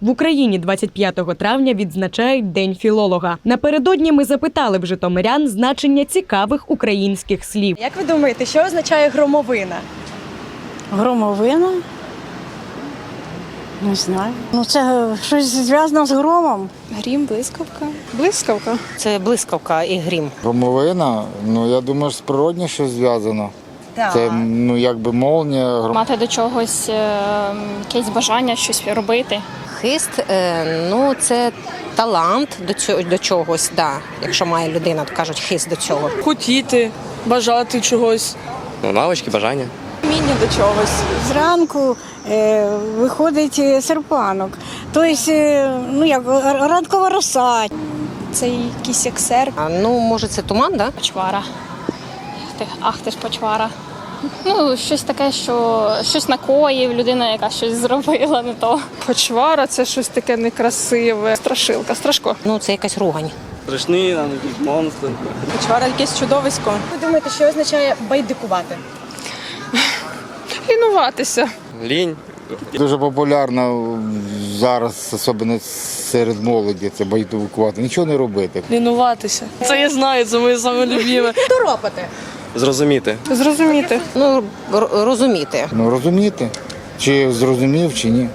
В Україні 25 травня відзначають День філолога. Напередодні ми запитали в житомирян значення цікавих українських слів. Як ви думаєте, що означає громовина? Громовина? Не знаю. Ну, це щось зв'язано з громом. Грім, блискавка. Блискавка. Це блискавка і грім. Громовина, ну я думаю, з природньо щось зв'язано. Це ну якби молнія. Мати до чогось е, якесь бажання щось робити. Хист е, ну це талант до цього до чогось. Да. Якщо має людина, то кажуть хист до цього. хотіти, бажати чогось. Ну, навички, бажання. Вміння до чогось. Зранку е, виходить е, серпанок. Тобто, е, ну як ранкова роса. Це якийсь ексер. А, ну може це туман, да? Почвара. Ах, ти ж почвара. Ну, щось таке, що щось накоїв, людина, яка щось зробила не то. Почвара це щось таке некрасиве. Страшилка, страшко. Ну це якась ругань. Страшний, там якийсь монстр. Почвара якесь чудовисько. Ви думаєте, що означає байдикувати? Лінуватися. Лінь. дуже популярна зараз, особливо серед молоді, це байдикувати. Нічого не робити. Лінуватися. Це я знаю, це моє саме любіме. Торопати. Зрозуміти. Зрозуміти. Ну розуміти. Ну розуміти, чи зрозумів, чи ні.